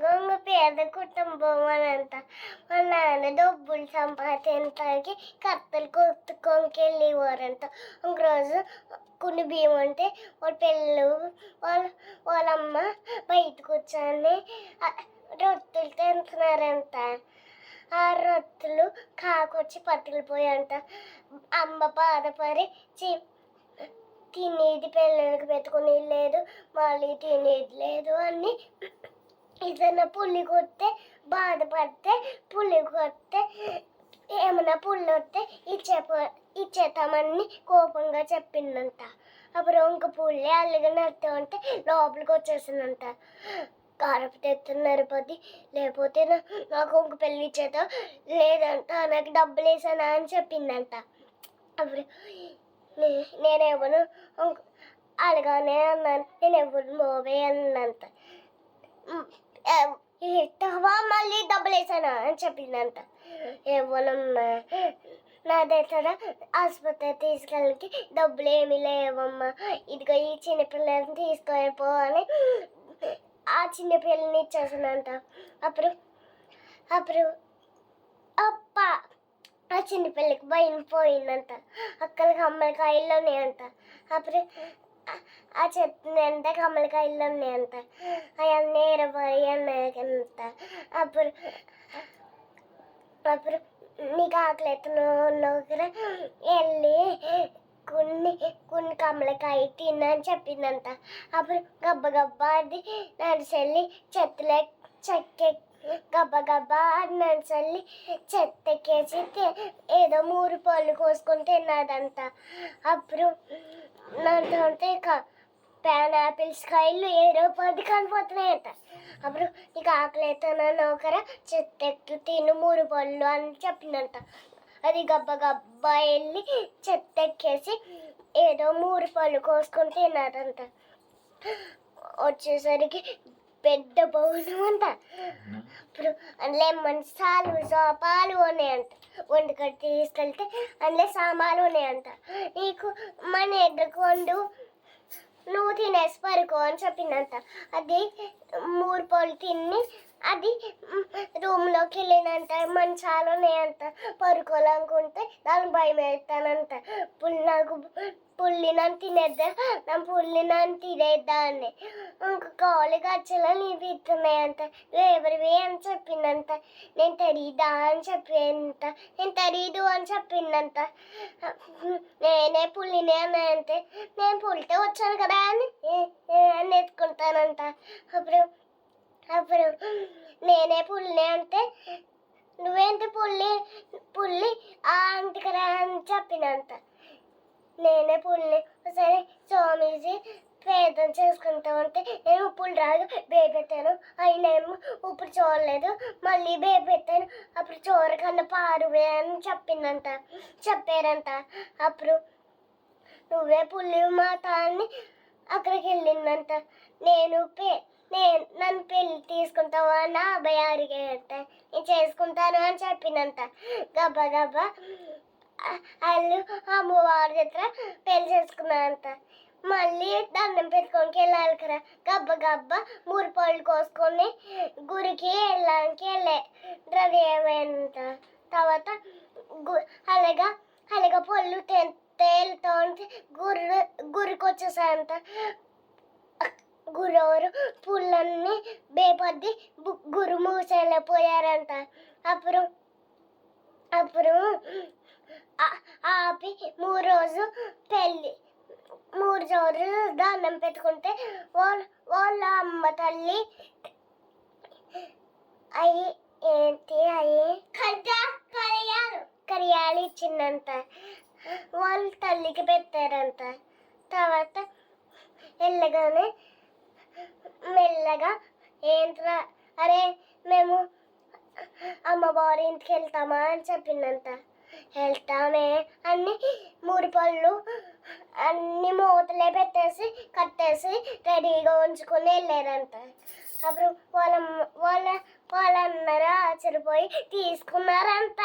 గొంగ పేద కుటుంబం అనంత మా నాన్న డబ్బులు సంపాదించడానికి కత్తలు కొట్టుకొనికెళ్ళేవారంట ఒకరోజు కొన్ని బియ్యం అంటే వాళ్ళ పిల్లలు వాళ్ళ వాళ్ళమ్మ బయట కూర్చొని రొట్టెలు తింటున్నారంట. ఆ రొట్టెలు కాకొచ్చి పట్టుకుపోయాంట అమ్మ బాధపడి చి తినేది పిల్లలకి పెట్టుకునేది లేదు మళ్ళీ తినేది లేదు అని ఏదైనా పుల్లి కొడితే బాధపడితే పుల్లి కొడితే ఏమైనా పుల్లి వస్తే ఇచ్చే ఇచ్చేతామని కోపంగా చెప్పిందంట. అప్పుడు ఇంక పుల్లి అల్లిగా నడుతూ ఉంటే లోపలికి వచ్చేసిందంట. కారపు తెస్తున్నారు పది లేకపోతే నాకు ఇంక పెళ్ళి ఇచ్చేదా? లేదంట నాకు డబ్బులు వేసానా అని చెప్పిందంట. అప్పుడు నే- నేనేమను ఇంక- అలాగానే అన్నాను నేను ఎవరు మోవే అన్నంత ఇస్తావా మళ్ళీ డబ్బులు వేసానా అని చెప్పిందంట. ఇవ్వనమ్మా నా దగ్గర ఆసుపత్రి తీసుకెళ్ళకి డబ్బులు ఏమీ లేవమ్మా. ఇదిగో ఈ చిన్నపిల్లని తీసుకెళ్ళిపో అని ఆ చిన్నపిల్లని ఇచ్చేసానంట. అప్పుడు అప్పుడు అప్ప ఆ చిన్నపిల్లకి భయం పోయిందంట. అక్కడికి అమ్మలకాయలు ఉన్నాయంట. అప్పుడు ఆ- ఆ ఎంత కమలకాయలు ఉన్నాయి అంత అవన్నీ ఇరవై అన్నాయంట అప్పుడు అప్పుడు నీకు ఆకలి ఎత్తున వెళ్ళి కొన్ని కొన్ని కమలకాయ తిన్నని చెప్పిందంట. అప్పుడు గబ్బ గబ్బ అది నడిచెళ్ళి చెత్తలే చెక్కే గబ్బ గబ్బ అది నడిచెళ్ళి చెత్తెక్కేసి తి- ఏదో మూడు పళ్ళు కోసుకొని తిన్నదంట. అప్పుడు నాతో ప్యాన్ ఆపిల్స్ కాయలు ఏదో పది కనిపోతున్నాయంట అప్పుడు నీకు ఆకలి అవుతానని ఒకర చెత్తెక్కి తిను మూడు పళ్ళు అని చెప్పిందంట అది గబ్బ గబ్బ వెళ్ళి చెత్తెక్కేసి ఏదో మూడు పళ్ళు కోసుకొని తిన్నదంట వచ్చేసరికి పెద్ద భవనం అంట. ఇప్పుడు లెమన్ సాలు సోపాలు ఉన్నాయంట. వండుకట్టి తీసుకెళ్తే అందులో సామాన్లు ఉన్నాయంట. నీకు మన ఎదురుకు వండు. నువ్వు తినేసి పరుకో అని చెప్పిందంట. అది మూడు పళ్ళు తిని అది రూమ్లోకి వెళ్ళినంత మంచాలు అంత పరుకోవాలనుకుంటే దాని భయం వేస్తానంట పుల్లి నాకు పుల్లి నన్ను తినేద్దా? నా పుల్లి నన్ను తినేద్దాన్ని ఇంక కాలు గచ్చలో నీవి ఇస్తున్నాయంట ఎవరివి అని చెప్పిందంట. నేను తెలీదా అని చెప్పినంత నేను తెలీదు అని చెప్పిందంట. నేనే పుల్లినే అని నేను పుల్లితే వచ్చాను కదా అని అని ఎత్తుకుంటానంట. అప్పుడు అప్పుడు నేనే పుల్లి అంటే నువ్వేంటి పుల్లి? పుల్లి ఆ ఇంటికి రా అని చెప్పినంత. నేనే పుల్లి. సరే స్వామీజీ పేదం చేసుకుంటా ఉంటే నేను ఉప్పులు రాదు బేపెట్టాను అయినేమో ఉప్పుడు చూడలేదు. మళ్ళీ బేబెట్టాను. అప్పుడు చూర కన్నా పారువే అని చెప్పిందంట చెప్పారంట. అప్పుడు నువ్వే పుల్లి మాత అని అక్కడికి వెళ్ళిందంట. నేను పే తీసుకుంటావా అని అబ్బాయి అడిగాడంట నేను చేసుకుంటాను అని చెప్పినంత. గబ్బ గబ్బ వాళ్ళు అమ్మవారి దగ్గర పెళ్ళి చేసుకున్నారంట మళ్ళీ దండం పెట్టుకోనికి వెళ్ళాలి కదా. గబ్బ గబ్బ మూడు పళ్ళు కోసుకొని గురికి వెళ్ళడానికి వెళ్ళే. రెడీ అయ్యాయంట తర్వాత గు అలాగా అలాగా పళ్ళు తె- తేలుతూ ఉంటే గుర్రు గురికి వచ్చేసాయంట. గురవరు. పుల్లన్నీ బేపద్ది గురు మూసేళ్ళిపోయారంట అప్పుడు అప్పుడు ఆ- ఆపి మూడు రోజు పెళ్ళి మూడు రోజులు దండం పెట్టుకుంటే వాళ్ళ వాళ్ళ అమ్మ తల్లి అయ్యి ఏంటి అయ్యి కరియాలు. కరియాలు ఇచ్చిందంట. వాళ్ళ తల్లికి పెట్టారంట. తర్వాత వెళ్ళగానే మెల్లగా ఏంట్రా? అరే మేము అమ్మవారి ఇంటికి వెళ్తామా? అని చెప్పిందంట. వెళ్తామే అన్ని మూడు పళ్ళు అన్ని మూతలే పెట్టేసి కట్టేసి రెడీగా ఉంచుకొని వెళ్ళారంట. అప్పుడు వాళ్ళ వాళ్ళ వాళ్ళందరూ ఆశ్చర్యపోయి తీసుకున్నారంట.